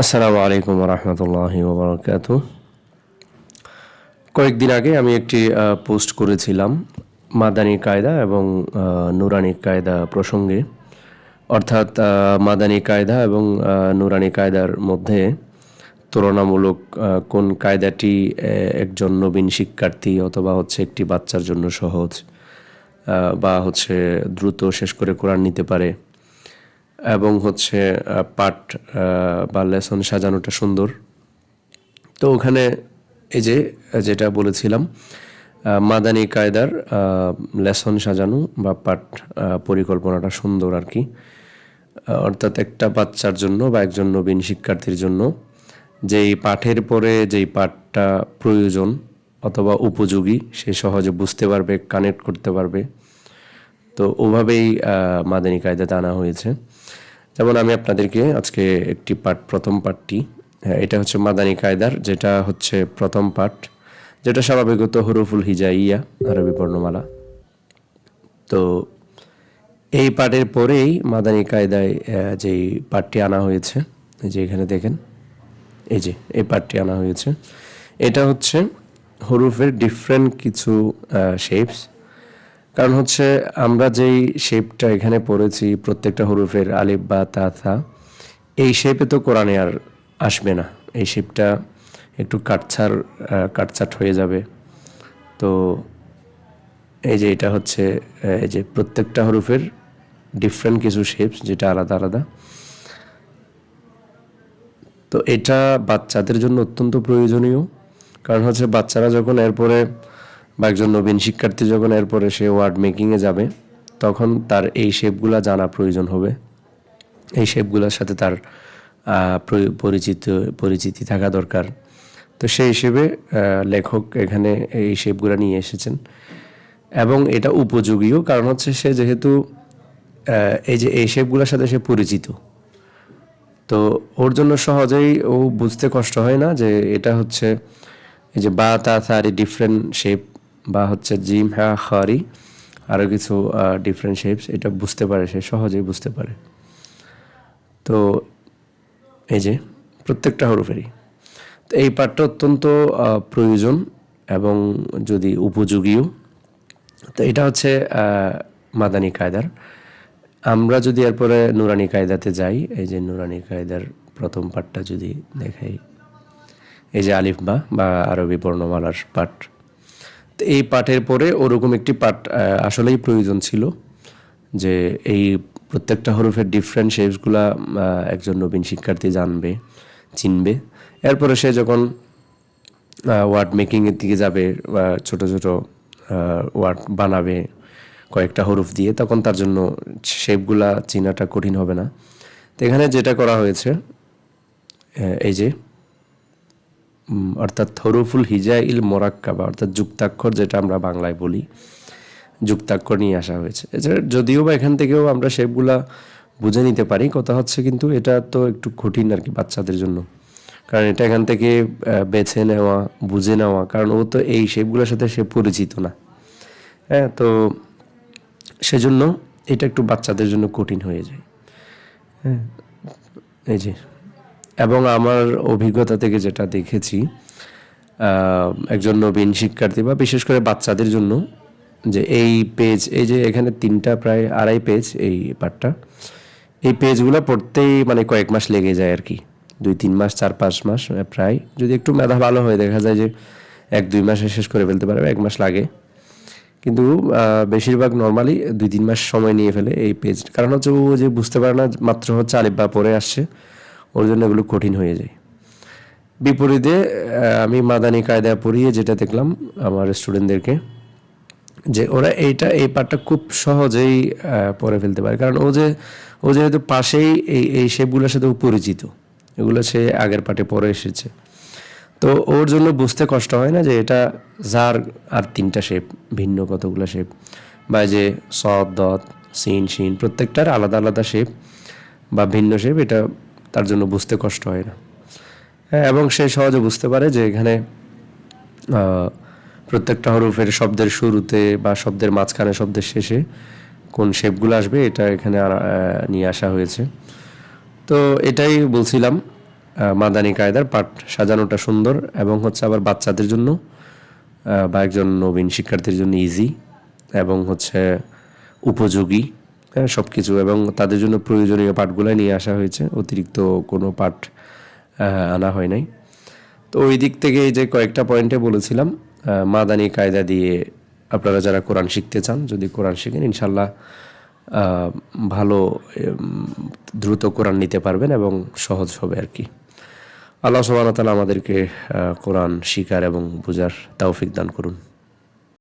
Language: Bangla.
আসসালামু আলাইকুম রহমতুল্লাহি ওবরাকাত কয়েকদিন আগে আমি একটি পোস্ট করেছিলাম মাদানী কায়দা এবং নুরানি কায়দা প্রসঙ্গে। অর্থাৎ মাদানী কায়দা এবং নুরানি কায়দার মধ্যে তুলনামূলক কোন কায়দাটি একজন নবীন শিক্ষার্থী অথবা হচ্ছে একটি বাচ্চার জন্য সহজ বা হচ্ছে দ্রুত শেষ করে কোরআন নিতে পারে। এবং হচ্ছে পাঠ বা লেসন সাজানোটা সুন্দর। তো ওখানে এই যে, যেটা বলেছিলাম মাদানী কায়দার লেসন সাজানো বা পাঠ পরিকল্পনাটা সুন্দর আর কি। অর্থাৎ একটা বাচ্চার জন্য বা একজন নবীন শিক্ষার্থীর জন্য যেই পাঠের পরে যেই পাঠটা প্রয়োজন অথবা উপযোগী, সে সহজে বুঝতে পারবে, কানেক্ট করতে পারবে। তো ওভাবেই মাদানী কায়দাতে আনা হয়েছে। যেমন আমি আপনাদেরকে আজকে একটি পাঠ প্রথম পাঠটি হ্যাঁ, এটা হচ্ছে মাদানী কায়দার যেটা হচ্ছে প্রথম পাঠ যেটা স্বাভাবিকত হরুফুল হিজাইয়া আরবি বর্ণমালা। তো এই পাঠের পরেই মাদানী কায়দায় যেই পাঠটি আনা হয়েছে যে এখানে দেখেন এই যে এই পাঠটি আনা হয়েছে এটা হচ্ছে হরুফের ডিফারেন্ট কিছু শেপস কারণ হচ্ছে আমরা যেই শেপটা এখানে পড়েছি প্রত্যেকটা হরুফের আলিফ বা তা থা এই শেপে তো কোরআনে আর আসবে না। এই শেপটা একটু কাটছাড় আহ, কাটছাট হয়ে যাবে। তো এই যে এটা হচ্ছে এই যে প্রত্যেকটা হরুফের ডিফারেন্ট কিছু শেপস যেটা আলাদা আলাদা। তো এটা বাচ্চাদের জন্য অত্যন্ত প্রয়োজনীয়। কারণ হচ্ছে বাচ্চারা যখন এরপরে বা একজন নবীন শিক্ষার্থী যখন এরপরে সে ওয়ার্ড মেকিংয়ে যাবে, তখন তার এই শেপগুলো জানা প্রয়োজন হবে। এই শেপগুলোর সাথে তার পরিচিত, পরিচিতি থাকা দরকার। তো সেই হিসেবে লেখক এখানে এই শেপগুলো নিয়ে এসেছেন। এবং এটা উপযোগীও, কারণ হচ্ছে সে যেহেতু এই যে এই শেপগুলোর সাথে সে পরিচিত। তো ওর জন্য সহজেই ও বুঝতে কষ্ট হয় না যে এটা হচ্ছে, এই যে বা, তা থারি ডিফারেন্ট শেপ বা হচ্ছে জিম হ্যাঁ খারি আরও কিছু ডিফারেন্ট শেপস এটা বুঝতে পারে, সে সহজেই বুঝতে পারে। তো এই যে প্রত্যেকটা হরফেরই। তো এই পাঠটা অত্যন্ত প্রয়োজন এবং যদি উপযোগীও। তো এটা হচ্ছে মাদানি কায়দার। আমরা যদি এরপরে নুরানি কায়দাতে যাই, এই যে নুরানি কায়দার প্রথম পাঠটা যদি দেখাই। এই যে আলিফ বা বা আরবি বর্ণমালার পাঠ। এই পাঠের পরে ওরকম একটি পাঠ আসলেই প্রয়োজন ছিল যে এই প্রত্যেকটা হরফের ডিফারেন্ট শেপসগুলা একজন নবীন শিক্ষার্থী জানবে, চিনবে। এরপরে সে যখন ওয়ার্ড মেকিংয়ের দিকে যাবে ছোট ছোট ওয়ার্ড বানাবে কয়েকটা হরফ দিয়ে, তখন তার জন্য শেপগুলা চেনাটা কঠিন হবে না। তো এখানে যেটা করা হয়েছে এই যে অর্থাৎ হরুফুল হিজা ইল মোরাক্কাবা, অর্থাৎ যুক্তাক্ষর যেটা আমরা বাংলায় বলি, যুক্তাক্ষর নিয়ে আসা হয়েছে। এছাড়া যদিও বা এখান থেকেও আমরা শেপগুলা বুঝে নিতে পারি, কথা হচ্ছে কিন্তু এটা তো একটু কঠিন আর কি বাচ্চাদের জন্য। কারণ এটা এখান থেকে বেছে নেওয়া, বুঝে নেওয়া, কারণ ও তো এই শেপগুলোর সাথে সে পরিচিত না। হ্যাঁ তো সেজন্য এটা একটু বাচ্চাদের জন্য কঠিন হয়ে যায়। হ্যাঁ এই যে। এবং আমার অভিজ্ঞতা থেকে যেটা দেখেছি একজন নবীন শিক্ষার্থী বা বিশেষ করে বাচ্চাদের জন্য যে এই পেজ এই যে এখানে তিনটা প্রায় আড়াই পেজ এই পার্টটা এই পেজগুলো পড়তেই মানে কয়েক মাস লেগে যায় আর কি। দুই, তিন মাস, চার, পাঁচ মাস প্রায়। যদি একটু মেধা ভালো হয়ে, দেখা যায় যে এক, দুই মাসে শেষ করে ফেলতে পারবে, এক মাস লাগে। কিন্তু বেশিরভাগ নর্মালি দুই, তিন মাস সময় নিয়ে ফেলে এই পেজ কারণ হচ্ছে ও যে বুঝতে পারে না, মাত্র হচ্ছে আলিফ বা পরে আসছে। ওর জন্য এগুলো কঠিন হয়ে যায়। বিপরীতে আমি মাদানি কায়দা পড়িয়ে যেটা দেখলাম আমার স্টুডেন্টদেরকে, যে ওরা এইটা, এই পার্টটা খুব সহজেই পড়ে ফেলতে পারে। কারণ ও যে, ও যেহেতু পাশেই এই এই শেপগুলোর সাথে ও পরিচিত, এগুলো সে আগের পাটে পরে এসেছে। তো ওর জন্য বুঝতে কষ্ট হয় না যে এটা যার আর তিনটা শেপ ভিন্ন কতগুলো শেপ বা যে সদ দত সিন, শিন, প্রত্যেকটার আলাদা আলাদা শেপ বা ভিন্ন শেপ এটা তার জন্য বুঝতে কষ্ট হয় না। হ্যাঁ এবং সে সহজে বুঝতে পারে যে এখানে প্রত্যেকটা হরফের শব্দের শুরুতে বা শব্দের মাঝখানে শব্দের শেষে কোন শেপগুলো আসবে এটা এখানে নিয়ে আসা হয়েছে। তো এটাই বলছিলাম মাদানী কায়দার পাঠ সাজানোটা সুন্দর এবং হচ্ছে আবার বাচ্চাদের জন্য বা একজন নবীন শিক্ষার্থীর জন্য ইজি এবং হচ্ছে উপযোগী। সব কিছু এবং তাদের জন্য প্রয়োজনীয় পাঠগুলাই নিয়ে আসা হয়েছে। অতিরিক্ত কোনো পাঠ আনা হয় নাই। তো ওই দিক থেকে যে কয়েকটা পয়েন্টে বলেছিলাম মাদানী কায়দা দিয়ে আপনারা যারা কোরআন শিখতে চান, যদি কোরআন শিখেন ইনশাল্লাহ ভালো দ্রুত কোরআন নিতে পারবেন এবং সহজ হবে আর কি। আল্লাহ সুবহানাহু ওয়া তাআলা আমাদেরকে কোরআন শিকার এবং বোঝার তৌফিক দান করুন।